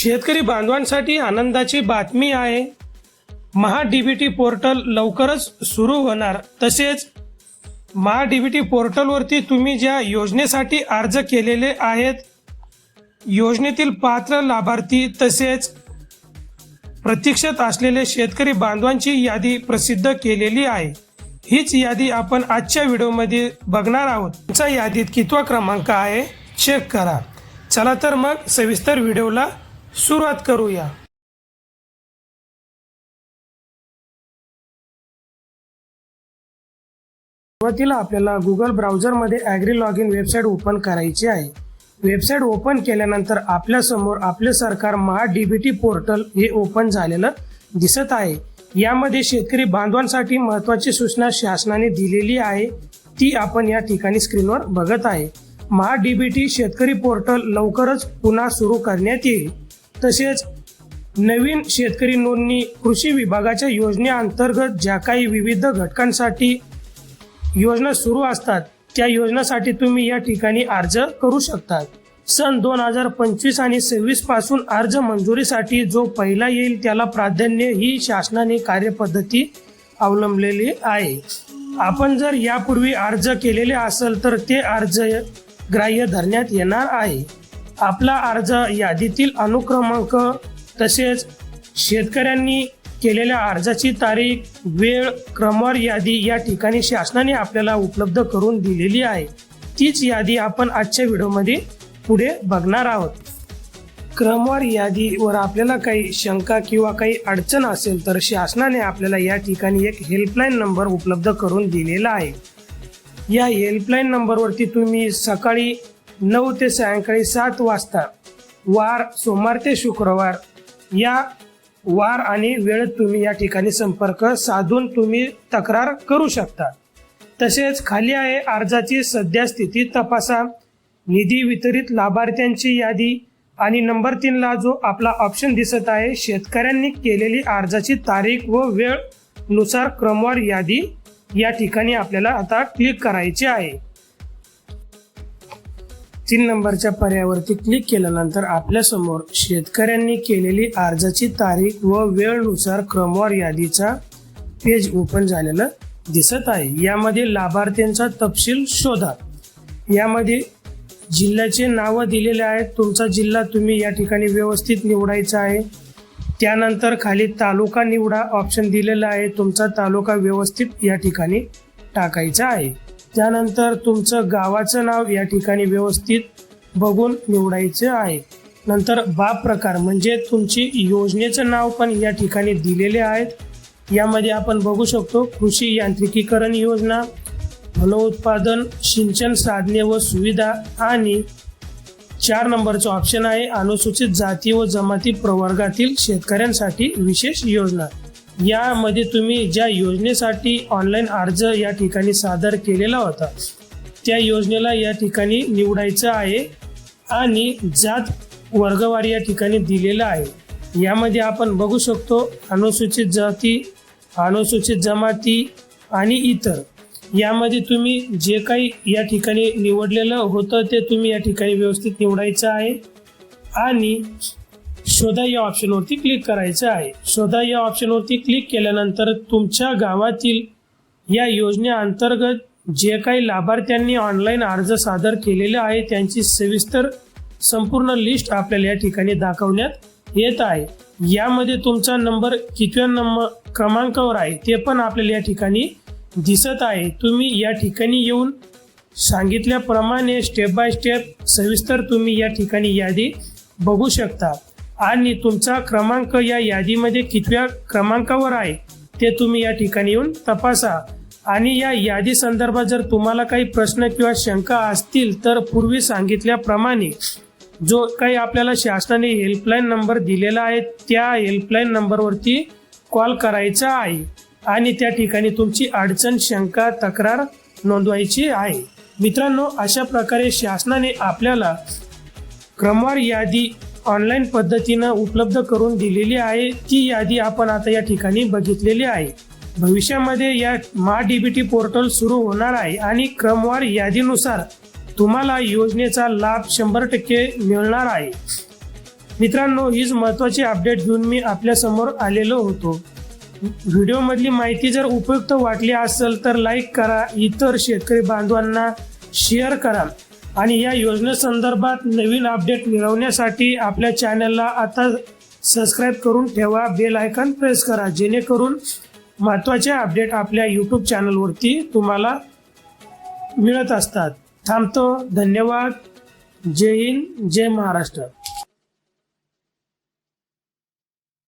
शेतकरी बांधवांसाठी आनंदाची बातमी आहे. महा डीबीटी पोर्टल लवकरच सुरू होणार. तसेच महा डीबीटी पोर्टलवरती तुम्ही ज्या योजनेसाठी अर्ज केलेले आहेत योजनेतील पात्र लाभार्थी तसेच प्रतीक्षेत असलेले शेतकरी बांधवांची यादी प्रसिद्ध केलेली आहे. हीच यादी आपण आजच्या व्हिडिओमध्ये बघणार आहोत. तुमचा यादीत कितवा क्रमांक आहे चेक करा. चला तर मग सविस्तर व्हिडिओला सुरुवात करूया. सुरुवातीला आपल्याला Google ब्राउझरमध्ये agri log in website open करायची आहे. वेबसाईट ओपन केल्यानंतर आपल्यासमोर आपले सरकार महा डीबीटी पोर्टल हे ओपन झालेलं दिसत आहे. यामध्ये शेतकरी बांधवांसाठी महत्त्वाची सूचना शासनाने दिलेली आहे. ती आपण या ठिकाणी स्क्रीनवर बघत आहे. महा डीबीटी शेतकरी पोर्टल लवकरच पुन्हा सुरू करण्यात येईल. तसेच नवीन शेतकरी नोंदणी कृषी विभागाच्या योजनेअंतर्गत ज्या काही विविध घटकांसाठी योजना सुरू असतात त्या योजनासाठी तुम्ही या ठिकाणी अर्ज करू शकता सन दोन हजार पंचवीस आणि सव्वीसपासून अर्ज मंजुरीसाठी जो पहिला येईल त्याला प्राधान्य ही शासनाने कार्यपद्धती अवलंबलेली आहे. आपण जर यापूर्वी अर्ज केलेले असेल तर ते अर्ज ग्राह्य धरण्यात येणार आहे. आपला अर्ज यादीतील अनुक्रमांक तसेच शेतकऱ्यांनी केलेल्या अर्जाची तारीख वेळ क्रमवार यादी या ठिकाणी शासनाने आपल्याला उपलब्ध करून दिलेली आहे. तीच यादी आपण आजच्या व्हिडिओमध्ये पुढे बघणार आहोत. क्रमवार यादीवर आपल्याला काही शंका किंवा काही अडचण असेल तर शासनाने आपल्याला या ठिकाणी एक हेल्पलाईन नंबर उपलब्ध करून दिलेला आहे. या हेल्पलाईन नंबरवरती तुम्ही सकाळी नऊ ते सायंकाळी सात वाजता वार सोमवार ते शुक्रवार या वार आणि वेळ तुम्ही या ठिकाणी संपर्क साधून तुम्ही तक्रार करू शकता. तसेच खाली आहे अर्जाची सध्या स्थिती तपासा. निधी वितरित लाभार्थ्यांची यादी आणि नंबर तीनला जो आपला ऑप्शन दिसत आहे शेतकऱ्यांनी केलेली अर्जाची तारीख व वेळनुसार क्रमवार यादी या ठिकाणी आपल्याला आता क्लिक करायची आहे. तीन नंबरच्या पर्यायावरती क्लिक केल्यानंतर आपल्यासमोर शेतकऱ्यांनी केलेली अर्जाची तारीख व वेळनुसार क्रमवार यादीचा पेज ओपन झालेलं दिसत आहे. यामध्ये लाभार्थ्यांचा तपशील शोधा. यामध्ये जिल्ह्याचे नावं दिलेले आहेत. तुमचा जिल्हा तुम्ही या ठिकाणी व्यवस्थित निवडायचा आहे. त्यानंतर खाली तालुका निवडा ऑप्शन दिलेला आहे. तुमचा तालुका व्यवस्थित या ठिकाणी टाकायचा आहे. त्यानंतर तुमचं गावाचं नाव या ठिकाणी व्यवस्थित बघून निवडायचं आहे. नंतर बाब प्रकार म्हणजे तुमची योजनेचं नाव पण या ठिकाणी दिलेले आहेत. यामध्ये आपण बघू शकतो कृषी यांत्रिकीकरण योजना फलोत्पादन सिंचन साधने व सुविधा आणि चार नंबरचं ऑप्शन आहे अनुसूचित जाती व जमाती प्रवर्गातील शेतकऱ्यांसाठी विशेष योजना. यामध्ये तुम्ही ज्या योजनेसाठी ऑनलाईन अर्ज या ठिकाणी सादर केलेला होता त्या योजनेला या ठिकाणी निवडायचं आहे आणि जात वर्गवार या ठिकाणी दिलेला आहे. यामध्ये आपण बघू शकतो अनुसूचित जाती अनुसूचित जमाती आणि इतर. यामध्ये तुम्ही जे काही या ठिकाणी निवडलेलं होतं ते तुम्ही या ठिकाणी व्यवस्थित निवडायचं आहे. आणि शोधा या ऑप्शनवरती क्लिक करायचं आहे. शोधा या ऑप्शनवरती क्लिक केल्यानंतर तुमच्या गावातील या योजनेअंतर्गत जे काही लाभार्थ्यांनी ऑनलाईन अर्ज सादर केलेले आहे त्यांची सविस्तर संपूर्ण लिस्ट आपल्याला या ठिकाणी दाखवण्यात येत आहे. यामध्ये तुमचा नंबर कितव्या नंबर क्रमांकावर आहे ते पण आपल्याला या ठिकाणी दिसत आहे. तुम्ही या ठिकाणी येऊन सांगितल्याप्रमाणे स्टेप बाय स्टेप सविस्तर तुम्ही या ठिकाणी यादी बघू शकता. आणि तुमचा क्रमांक या यादीमध्ये कितव्या क्रमांकावर आहे ते तुम्ही या ठिकाणी येऊन तपासा. आणि या यादी संदर्भात जर तुम्हाला काही प्रश्न किंवा शंका असतील तर पूर्वी सांगितल्याप्रमाणे जो काही आपल्याला शासनाने हेल्पलाईन नंबर दिलेला आहे त्या हेल्पलाईन नंबरवरती कॉल करायचा आहे. आणि त्या ठिकाणी तुमची अडचण शंका तक्रार नोंदवायची आहे. मित्रांनो अशा प्रकारे शासनाने आपल्याला क्रमवार यादी ऑनलाईन पद्धतीनं उपलब्ध करून दिलेली आहे. ती यादी आपण आता या ठिकाणी बघितलेली आहे. भविष्यामध्ये या मा डीबीटी पोर्टल सुरू होणार आहे आणि क्रमवार यादीनुसार तुम्हाला योजनेचा लाभ शंभर टक्के मिळणार आहे. मित्रांनो हीच महत्त्वाची अपडेट घेऊन मी आपल्यासमोर आलेलो होतो. व्हिडिओमधली माहिती जर उपयुक्त वाटली असेल तर लाईक करा. इतर शेतकरी बांधवांना शेअर करा. आणि या योजनेसंदर्भात नवीन अपडेट मिळवण्यासाठी आपल्या चॅनलला आता सबस्क्राईब करून ठेवा बेल आयकॉन प्रेस करा जेणेकरून महत्त्वाचे अपडेट आपल्या यूट्यूब चॅनलवरती तुम्हाला मिळत असतात. थांबतो. धन्यवाद. जय हिंद जय महाराष्ट्र.